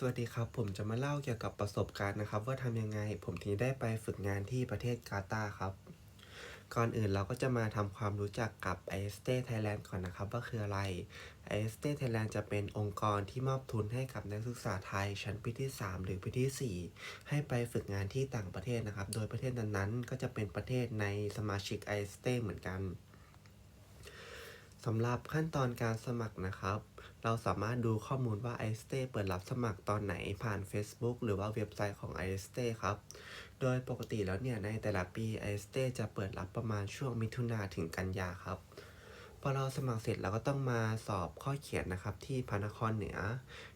สวัสดีครับ ผมจะมาเล่าเกี่ยวกับประสบการณ์นะครับ ว่าทำยังไงผมถึงได้ไปฝึกงานที่ประเทศกาตาร์ครับ ก่อนอื่นเราก็จะมาทำความรู้จักกับ i s t e Thailand ก่อนนะครับว่าคืออะไร i s t e Thailand จะเป็นองค์กรที่มอบทุนให้กับนักศึกษาไทยชั้นปีที่ 3 หรือปีที่ 4 ให้ไปฝึกงานที่ต่างประเทศนะครับ โดยประเทศนั้นๆ ก็จะเป็นประเทศในสมาชิก i s t e เหมือนกันสำหรับขั้นตอนการสมัครนะครับ เราสามารถดูข้อมูลว่า i s t e เปิดรับสมัครตอนไหนผ่าน Facebook หรือว่าเว็บไซต์ของ i s t e ครับ โดยปกติแล้วเนี่ยในแต่ละปี i s t e จะเปิดรับประมาณช่วงมิถุนาถึงกันยาครับพอเราสมัครเสร็จเราก็ต้องมาสอบข้อเขียนนะครับที่พระนครเหนือ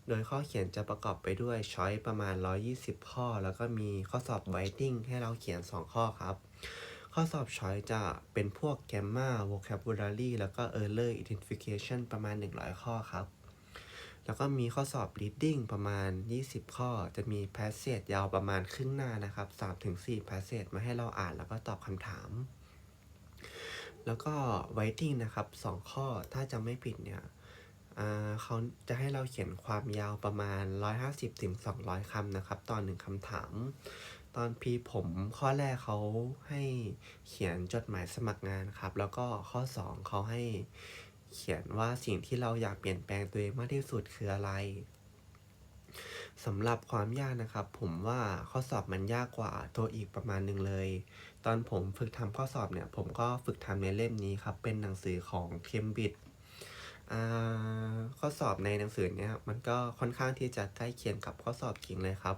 โดยข้อเขียนจะประกอบไปด้วยช้อยประมาณ 120 ข้อ แล้วก็มีข้อสอบไวติ้งให้เราเขียน 2 ข้อครับ ข้อสอบช้อยจะเป็นพวก grammar vocabulary แล้วก็ error identification ประมาณ 100 ข้อครับ แล้วก็มีข้อสอบ reading ประมาณ 20 ข้อ จะมี passage ยาวประมาณครึ่งหน้านะครับ 3-4 passage มาให้เราอ่านแล้วก็ตอบคำถาม แล้วก็ writing นะครับ 2 ข้อถ้าจำไม่ผิดเนี่ยอ่าเขาจะให้เราเขียนความยาวประมาณ 150-200คำนะครับต่อหนึ่งคำถาม ตอนพีผมข้อแรกเขาให้เขียนจดหมายสมัครงานครับ แล้วก็ข้อ 2เขาให้ เขียนว่าสิ่งที่เราอยากเปลี่ยนแปลงตัวเองมากที่สุดคืออะไรสำหรับความยากนะครับ ผมว่าข้อสอบมันยากกว่าโทอีกประมาณหนึ่งเลย ตอนผมฝึกทำข้อสอบเนี่ย ผมก็ฝึกทำในเล่มนี้ครับ เป็นหนังสือของเคมบิดข้อสอบในหนังสือเนี่ยมันก็ค่อนข้างที่จะใกล้เคียงกับข้อสอบจริงเลยครับ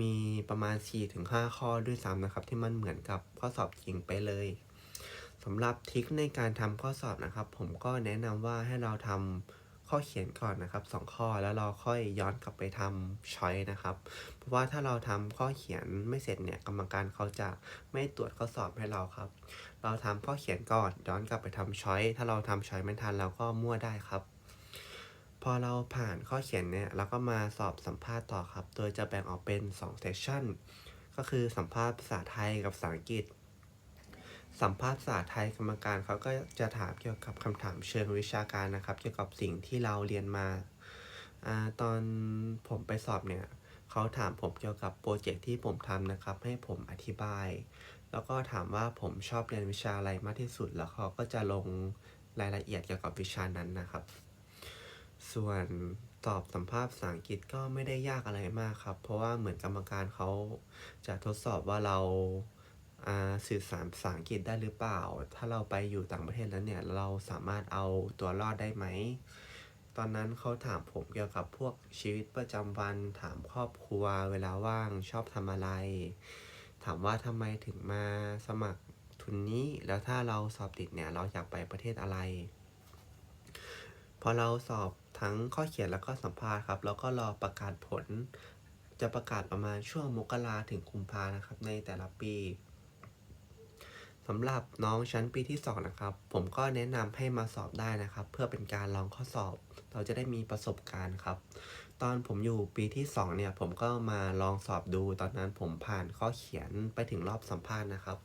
มีประมาณ 4-5 ข้อด้วยซ้ำนะครับ ที่มันเหมือนกับข้อสอบจริงไปเลย สำหรับทิคในการทำข้อสอบนะครับ ผมก็แนะนำว่าให้เราทำข้อเขียนก่อนนะครับ 2 ข้อแล้วเราค่อยย้อนกลับไปทำช้อยนะครับ เพราะว่าถ้าเราทำข้อเขียนไม่เสร็จเนี่ยกรรมการเขาจะไม่ตรวจข้อสอบให้เราครับ เราทำข้อเขียนก่อนย้อนกลับไปทำช้อยถ้าเราทำช้อยไม่ทันเราก็มั่วได้ครับ พอเราผ่านข้อเขียนเนี่ยเราก็มาสอบสัมภาษณ์ต่อครับ โดยจะแบ่งออกเป็น2เซสชั่นก็คือสัมภาษณ์ภาษาไทยกับภาษาอังกฤษ สัมภาษณ์ภาษาไทยกรรมการเขาก็จะถามเกี่ยวกับคำถามเชิงวิชาการนะครับ เกี่ยวกับสิ่งที่เราเรียนมาอตอนผมไปสอบเนี่ยเขาถามผมเกี่ยวกับโปรเจกต์ที่ผมทำนะครับ ให้ผมอธิบาย แล้วก็ถามว่าผมชอบเรียนวิชาอะไรมากที่สุด แล้วเขาก็จะลงรายละเอียดเกี่ยวกับวิชานั้นนะครับ ส่วนตอบสัมภาษณ์ภาษาอังกฤษก็ไม่ได้ยากอะไรมากครับ เพราะว่าเหมือนกรรมการเขาจะทดสอบว่าเรา สื่อสารภาษาอังกฤษได้หรือเปล่า ถ้าเราไปอยู่ต่างประเทศแล้วเนี่ย เราสามารถเอาตัวรอดได้ไหม ตอนนั้นเขาถามผมเกี่ยวกับพวกชีวิตประจำวัน ถามครอบครัว เวลาว่างชอบทำอะไร ถามว่าทำไมถึงมาสมัครทุนนี้ แล้วถ้าเราสอบติดเนี่ย เราอยากไปประเทศอะไร พอเราสอบทั้งข้อเขียนแล้วก็สัมภาษณ์ครับ แล้วก็รอประกาศผล จะประกาศประมาณช่วงมกราถึงกุมภานะครับ ในแต่ละปี สำหรับน้องชั้นปีที่ 2 นะครับ ผมก็แนะนำให้มาสอบได้นะครับ เพื่อเป็นการลองข้อสอบ เราจะได้มีประสบการณ์ครับ ตอนผมอยู่ปีที่ 2 เนี่ย ผมก็มาลองสอบดู ตอนนั้นผมผ่านข้อเขียนไปถึงรอบสัมภาษณ์นะครับ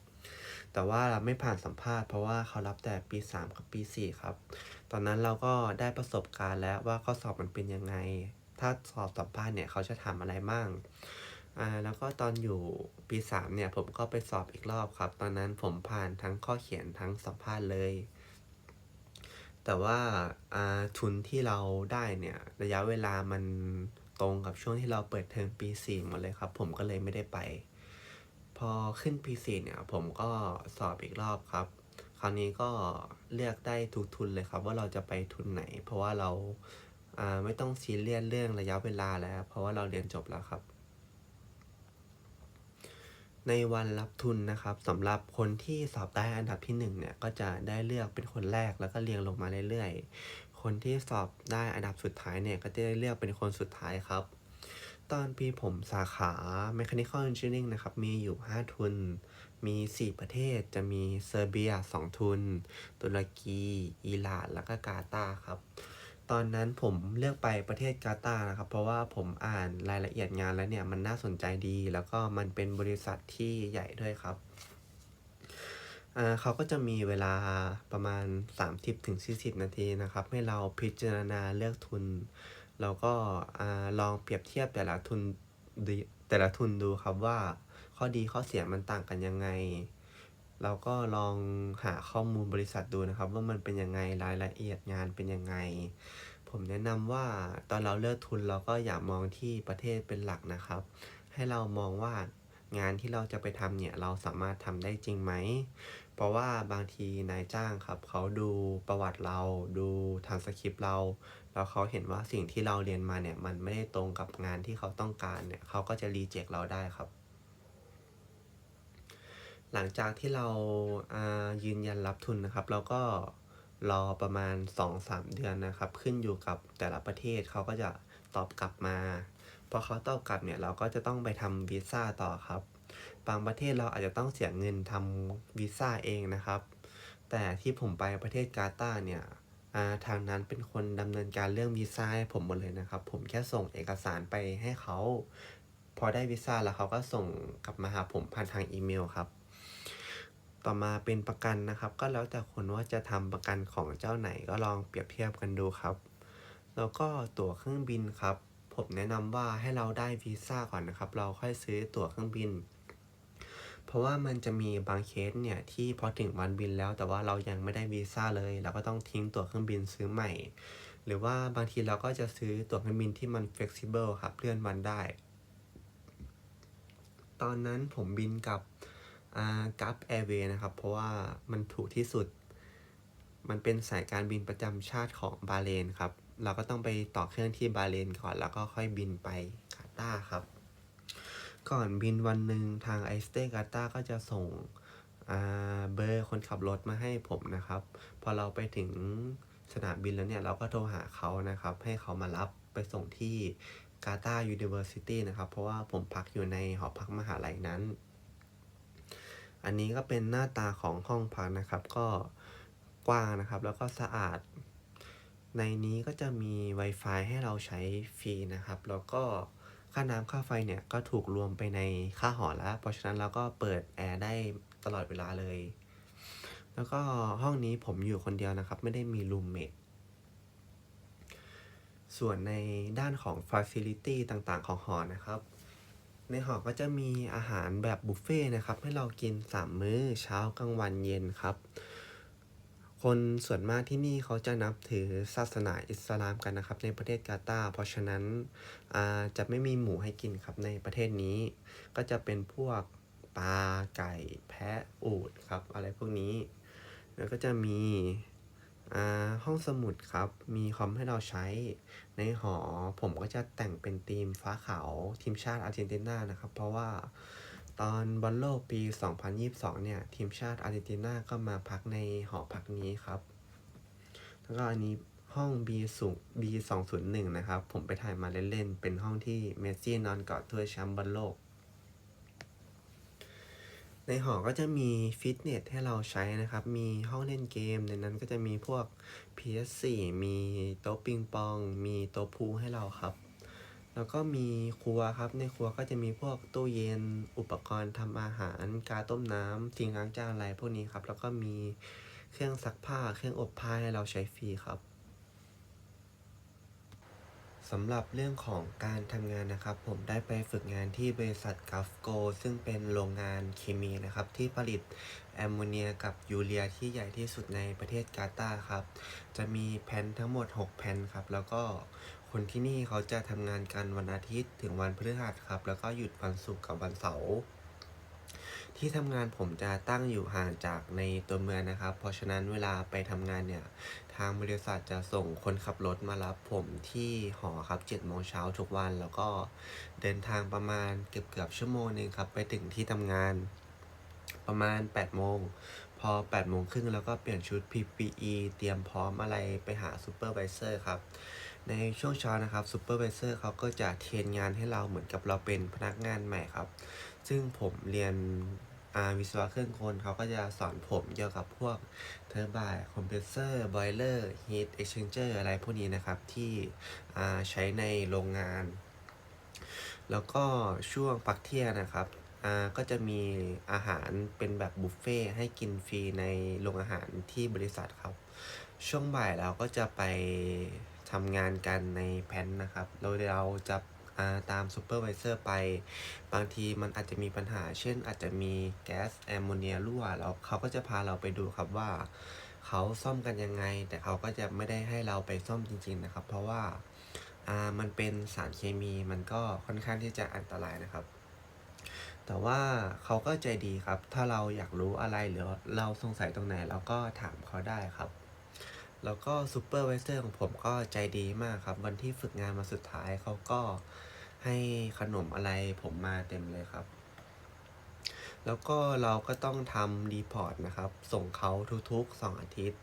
แต่ว่าเราไม่ผ่านสัมภาษณ์เพราะว่าเขารับแต่ปี 3 กับปี 4 ครับ ตอนนั้นเราก็ได้ประสบการณ์แล้วว่าข้อสอบมันเป็นยังไง ถ้าสอบสัมภาษณ์เนี่ยเขาจะถามอะไรบ้าง อ่าแล้วก็ตอนอยู่ปีสามเนี่ยผมก็ไปสอบอีกรอบครับ ตอนนั้นผมผ่านทั้งข้อเขียนทั้งสัมภาษณ์เลย แต่ว่าอ่าทุนที่เราได้เนี่ยระยะเวลามันตรงกับช่วงที่เราเปิดเทอมปีสี่หมดเลยครับ ผมก็เลยไม่ได้ไป พอขึ้นปีสี่เนี่ยผมก็สอบอีกรอบครับ คราวนี้ก็เลือกได้ทุกทุนเลยครับ ว่าเราจะไปทุนไหน เพราะว่าเราอ่าไม่ต้องซีเรียสเรื่องระยะเวลาแล้ว เพราะว่าเราเรียนจบแล้วครับ ในวันรับทุนนะครับสำหรับคนที่สอบได้อันดับที่1เนี่ยก็จะได้เลือกเป็นคนแรกแล้วก็เรียงลงมาเรื่อยๆ คนที่สอบได้อันดับสุดท้ายเนี่ยก็จะได้เลือกเป็นคนสุดท้ายครับ ตอนปีผมสาขา Mechanical Engineering นะครับมีอยู่ 5 ทุน มี 4 ประเทศจะมีเซอร์เบีย 2 ทุน ตุรกี อิหร่าน แล้วก็กาตาร์ครับ ตอนนั้นผมเลือกไปประเทศกาตาร์นะครับ เพราะว่าผมอ่านรายละเอียดงานแล้วเนี่ยมันน่าสนใจดี แล้วก็มันเป็นบริษัทที่ใหญ่ด้วยครับเขาก็จะมีเวลาประมาณ 30-40 นาทีนะครับ ให้เราพิจารณาเลือกทุน แล้วก็อลองเปรียบเทียบแต่ละทุนแต่ละทุนดูครับว่าข้อดีข้อเสียมันต่างกันยังไง เราก็ลองหาข้อมูลบริษัทดูนะครับ ว่ามันเป็นยังไงรายละเอียดงานเป็นยังไง ผมแนะนำว่าตอนเราเลือกทุนเราก็อย่ามองที่ประเทศเป็นหลักนะครับ ให้เรามองว่างานที่เราจะไปทำเนี่ยเราสามารถทำได้จริงไหม เพราะว่าบางทีนายจ้างครับ เขาดูประวัติเราดูทางสคริปต์เราแล้วเขาเห็นว่าสิ่งที่เราเรียนมาเนี่ยมันไม่ได้ตรงกับงานที่เขาต้องการเนี่ยเขาก็จะรีเจ็คเราได้ครับ หลังจากที่เราอ่ายืนยันรับทุนนะครับ เราก็รอประมาณ 2-3 เดือนนะครับ ขึ้นอยู่กับแต่ละประเทศเขาก็จะตอบกลับมาพอเขาตอบกลับเนี่ยเราก็จะต้องไปทำวีซ่าต่อครับ บางประเทศเราอาจจะต้องเสียเงินทำวีซ่าเองนะครับ แต่ที่ผมไปประเทศกาตาร์เนี่ยาทางนั้นเป็นคนดำเนินการเรื่องวีซ่าให้ผมหมดเลยนะครับ ผมแค่ส่งเอกสารไปให้เขา พอได้วีซ่าแล้วเขาก็ส่งกลับมาหาผมผ่านทางอีเมลครับ ต่อมาเป็นประกันนะครับ ก็แล้วแต่คนว่าจะทำประกันของเจ้าไหนก็ลองเปรียบเทียบกันดูครับ แล้วก็ตั๋วเครื่องบินครับ ผมแนะนำว่าให้เราได้วีซ่าก่อนนะครับ เราค่อยซื้อตั๋วเครื่องบิน เพราะว่ามันจะมีบางเคสเนี่ยที่พอถึงวันบินแล้ว แต่ว่าเรายังไม่ได้วีซ่าเลยเราก็ต้องทิ้งตั๋วเครื่องบินซื้อใหม่ หรือว่าบางทีเราก็จะซื้อตั๋วเครื่องบินที่มัน flexible ครับเลื่อนวันได้ ตอนนั้นผมบินกับ กัฟแอร์เวย์นะครับ เพราะว่ามันถูกที่สุด มันเป็นสายการบินประจำชาติของบาเรนครับ เราก็ต้องไปต่อเครื่องที่บาเรนก่อน แล้วก็ค่อยบินไปกาตาร์ครับ ก่อนบินวันหนึ่งทางไอสเตกาตาร์ก็จะส่งเบอร์คนขับรถมาให้ผมนะครับ พอเราไปถึงสนามบินแล้วเนี่ยเราก็โทรหาเขานะครับ ให้เขามารับไปส่งที่กาตาร์ยูนิเวอร์ซิตี้นะครับ เพราะว่าผมพักอยู่ในหอพักมหาลัยนั้น อันนี้ก็เป็นหน้าตาของห้องพักนะครับ ก็กว้างนะครับ แล้วก็สะอาด ในนี้ก็จะมี Wi-Fi ให้เราใช้ฟรีนะครับ แล้วก็ค่าน้ำค่าไฟเนี่ยก็ถูกรวมไปในค่าหอแล้ว เพราะฉะนั้นเราก็เปิดแอร์ได้ตลอดเวลาเลย แล้วก็ห้องนี้ผมอยู่คนเดียวนะครับ ไม่ได้มีรูมเมทส่วนในด้านของ Facility ต่างๆ ของหอนะครับ ในหอก็จะมีอาหารแบบบุฟเฟ่ต์นะครับ ให้เรากิน 3 มื้อเช้ากลางวันเย็นครับ คนส่วนมากที่นี่เขาจะนับถือศาสนาอิสลามกันนะครับ ในประเทศกาตาร์เพราะฉะนั้นอาจะไม่มีหมูให้กินครับในประเทศนี้ ก็จะเป็นพวกปลาไก่แพะอูฐครับ อะไรพวกนี้ แล้วก็จะมี ห้องสมุดครับ มีคอมให้เราใช้ ในหอผมก็จะแต่งเป็นธีมฟ้าขาวทีมชาติอาร์เจนตินานะครับ เพราะว่าตอนบอลโลกปี 2022 เนี่ย ทีมชาติอาร์เจนตินาก็มาพักในหอพักนี้ครับ แล้วก็อันนี้ห้อง B สูง B 201 นะครับ ผมไปถ่ายมาเล่นๆ เป็นห้องที่เมสซี่นอนกอดถ้วยแชมป์บอลโลก ในหอก็จะมีฟิตเนสให้เราใช้นะครับ มีห้องเล่นเกม ในนั้นก็จะมีพวก PS4 มีโต๊ะปิงปอง มีโต๊ะพูให้เราครับ แล้วก็มีครัวครับ ในครัวก็จะมีพวกตู้เย็น อุปกรณ์ทำอาหาร กาต้มน้ำสิ่งล้างจานอะไรพวกนี้ครับ แล้วก็มีเครื่องซักผ้า เครื่องอบผ้าให้เราใช้ฟรีครับ สำหรับเรื่องของการทำงานนะครับ ผมได้ไปฝึกงานที่บริษัทกัฟโก ซึ่งเป็นโรงงานเคมีนะครับ ที่ผลิตแอมโมเนียกับยูเรียที่ใหญ่ที่สุดในประเทศกาตาร์ครับ จะมีแผ่นทั้งหมด 6 แผ่นครับ แล้วก็คนที่นี่เขาจะทำงานกันวันอาทิตย์ถึงวันพฤหัสครับ แล้วก็หยุดวันศุกร์กับวันเสาร์ที่ทำงานผมจะตั้งอยู่ห่างจากในตัวเมืองนะครับ เพราะฉะนั้นเวลาไปทำงานเนี่ย ทางบริษัทจะส่งคนขับรถมารับผมที่หอครับ7โมงเช้าทุกวัน แล้วก็เดินทางประมาณเกือบเกือบชั่วโมงหนึงครับ ไปถึงที่ทำงานประมาณ8โมงพอ8โมงครึ่งแล้วก็เปลี่ยนชุด PPE เตรียมพร้อมอะไรไปหาซูเปอร์วิเซอร์ครับ ในช่วงเช้านะครับซูเปอร์วิเซอร์เขาก็จะเทรนงานให้เราเหมือนกับเราเป็นพนักงานใหม่ครับ ซึ่งผมเรียน วิศวะเครื่องกลเขาก็จะสอนผมเกี่ยวกับพวกเทอร์บน์คอมเพรสเซอร์บอยเลอร์ฮีทเอ็กซ์เชนเจอร์อะไรพวกนี้นะครับ ที่อ่าใช้ในโรงงาน แล้วก็ช่วงพักเที่ยนะครับอ่าก็จะมีอาหารเป็นแบบบุฟเฟ่ให้กินฟรีในโรงอาหารที่บริษัทครับ ช่วงบ่ายเราก็จะไปทำงานกันในแพนท์นะครับ โดยเราจะาตามซูเปอร์วิเซอร์ไป บางทีมันอาจจะมีปัญหา เช่น อาจจะมีแก๊สแอมโมเนียรั่วแล้วเขาก็จะพาเราไปดูครับว่าเขาซ่อมกันยังไง แต่เขาก็จะไม่ได้ให้เราไปซ่อมจริง ๆ นะครับ เพราะว่าอ่ามันเป็นสารเคมีมันก็ค่อนข้างที่จะอันตรายนะครับ แต่ว่าเขาก็ใจดีครับ ถ้าเราอยากรู้อะไรหรือเราสงสัยตรงไหนเราก็ถามเขาได้ครับแล้วก็ซูเปอร์วิเซอร์ของผมก็ใจดีมากครับ วันที่ฝึกงานวันสุดท้ายเขาก็ ให้ขนมอะไรผมมาเต็มเลยครับ แล้วก็เราก็ต้องทำ report นะครับ ส่งเขาทุกๆ 2 อาทิตย์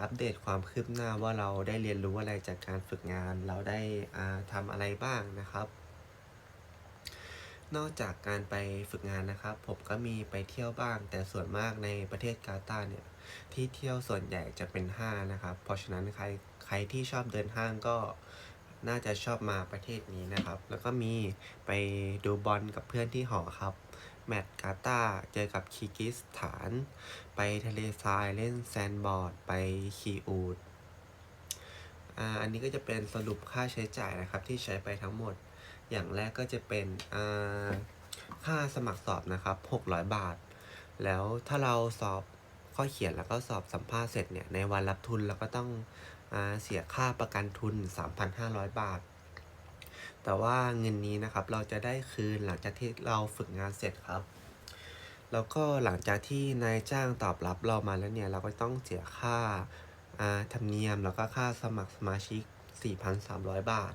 อัปเดตความคืบหน้าว่าเราได้เรียนรู้อะไรจากการฝึกงาน เราได้ทำอะไรบ้างนะครับ นอกจากการไปฝึกงานนะครับ ผมก็มีไปเที่ยวบ้าง แต่ส่วนมากในประเทศกาตาร์เนี่ยที่เที่ยวส่วนใหญ่จะเป็นห้างนะครับ เพราะฉะนั้นใครใครที่ชอบเดินห้างก็ น่าจะชอบมาประเทศนี้นะครับ แล้วก็มีไปดูบอลกับเพื่อนที่หอครับ แมตช์กาตาเจอกับคีร์กิสถาน ไปทะเลทรายเล่นแซนด์บอร์ด ไปขี่อูฐอ่าอันนี้ก็จะเป็นสรุปค่าใช้จ่ายนะครับที่ใช้ไปทั้งหมด อย่างแรกก็จะเป็นอ่าค่าสมัครสอบนะครับ 600 บาท แล้วถ้าเราสอบข้อเขียนแล้วก็สอบสัมภาษณ์เสร็จเนี่ยในวันรับทุนเราก็ต้อง เสียค่าประกันทุน 3,500 บาท แต่ว่าเงินนี้นะครับเราจะได้คืนหลังจากที่เราฝึกงานเสร็จครับ แล้วก็หลังจากที่นายจ้างตอบรับเรามาแล้วเนี่ยเราก็ต้องเสียค่าธรรมเนียมแล้วก็ค่าสมัครสมาชิก 4,300 บาท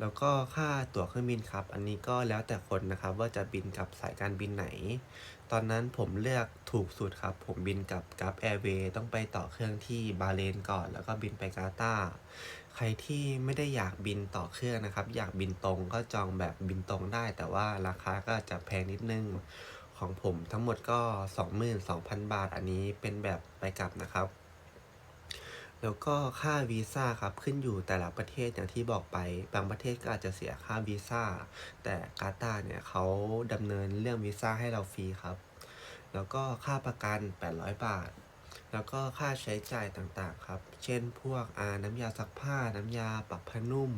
แล้วก็ค่าตั๋วเครื่องบินครับ อันนี้ก็แล้วแต่คนนะครับว่าจะบินกับสายการบินไหน ตอนนั้นผมเลือกถูกสุดครับ ผมบินกับ Gulf Airways ต้องไปต่อเครื่องที่บาเรนก่อน แล้วก็บินไปกาตาร์ใครที่ไม่ได้อยากบินต่อเครื่องนะครับ อยากบินตรงก็จองแบบบินตรงได้ แต่ว่าราคาก็จะแพงนิดนึงของผมทั้งหมดก็ 22,000 บาท อันนี้เป็นแบบไปกลับนะครับ แล้วก็ค่าวีซ่าครับขึ้นอยู่แต่ละประเทศอย่างที่บอกไปบางประเทศก็อาจจะเสียค่าวีซ่าแต่กาตาร์เนี่ยเขาดำเนินเรื่องวีซ่าให้เราฟรีครับ แล้วก็ค่าประกัน 800 บาท แล้วก็ค่าใช้จ่ายต่างๆครับ เช่นพวกอาน้ำยาซักผ้า น้ำยาปรับผ้านุ่ม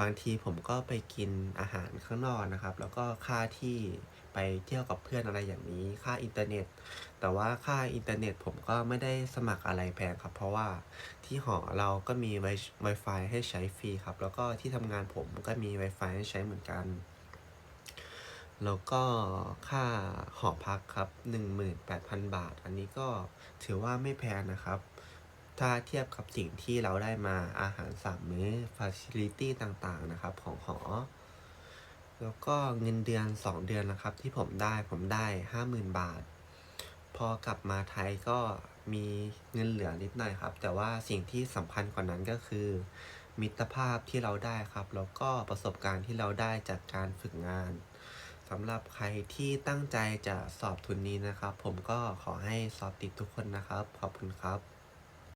บางทีผมก็ไปกินอาหารข้างนอกนะครับ แล้วก็ค่าที่ ไปเที่ยวกับเพื่อนอะไรอย่างนี้ ค่าอินเทอร์เน็ต แต่ว่าค่าอินเทอร์เน็ตผมก็ไม่ได้สมัครอะไรแพงครับ เพราะว่าที่หอเราก็มีไวไวฟให้ใช้ฟรีครับ แล้วก็ที่ทำงานผมก็มีไวฟายให้ใช้เหมือนกัน แล้วก็ค่าหอพักครับ 18,000 บาท อันนี้ก็ถือว่าไม่แพงนะครับถ้าเทียบกับสิ่งที่เราได้มาอาหาร3มมื้อฟัซิลิตี้ต่างๆนะครับ ของหอ แล้วก็เงินเดือน 2 เดือนนะครับ ที่ผมได้ผมได้ 50,000 บาท พอกลับมาไทยก็มีเงินเหลือนิดหน่อยครับ แต่ว่าสิ่งที่สำคัญกว่านั้นก็คือ มิตรภาพที่เราได้ครับ แล้วก็ประสบการณ์ที่เราได้จากการฝึกงานสำหรับใครที่ตั้งใจจะสอบทุนนี้นะครับ ผมก็ขอให้สอบติดทุกคนนะครับ ขอบคุณครับ